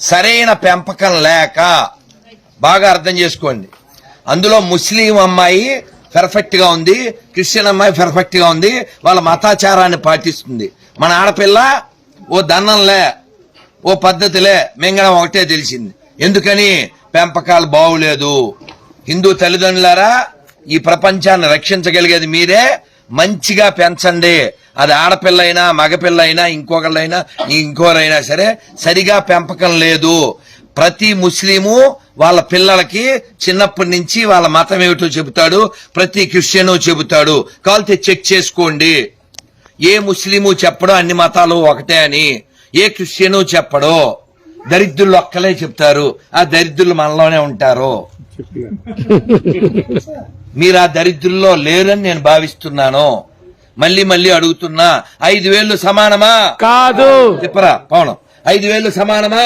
సరైన పెంపకం లేక బాగా అర్థం చేసుకోండి. అందులో ముస్లిం అమ్మాయి పెర్ఫెక్ట్గా ఉంది క్రిస్టియన్ అమ్మాయి పెర్ఫెక్ట్గా ఉంది వాళ్ళ మతాచారాన్ని పాటిస్తుంది. మన ఆడపిల్ల ఓ దన్నంలే ఓ పద్ధతిలే మింగడం ఒకటే తెలిసింది. ఎందుకని? పెంపకాలు బాగులేదు. హిందూ తల్లిదండ్రులారా ఈ ప్రపంచాన్ని రక్షించగలిగేది మీరే మంచిగా పెంచండి. అది ఆడపిల్ల అయినా మగపిల్ల అయినా ఇంకొకళ్ళైనా ఇంకోరైనా సరే సరిగా పెంపకం లేదు. ప్రతి ముస్లిము వాళ్ళ పిల్లలకి చిన్నప్పటి నుంచి వాళ్ళ మతం ఏమిటో చెబుతాడు ప్రతి క్రిస్టియను చెబుతాడు. కాల్తే చెక్ చేసుకోండి. ఏ ముస్లిము చెప్పడో అన్ని మతాలు ఒకటే అని ఏ క్రిస్టియను చెప్పడో. దరిద్రులు ఒక్కలే చెప్తారు. ఆ దరిద్రులు మనలోనే ఉంటారు. మీరు ఆ దరిద్రుల్లో లేరని నేను భావిస్తున్నాను. మళ్ళీ మళ్ళీ అడుగుతున్నా ఐదు వేలు సమానమా? కాదు. చెప్పరా పవనం ఐదు వేలు సమానమా?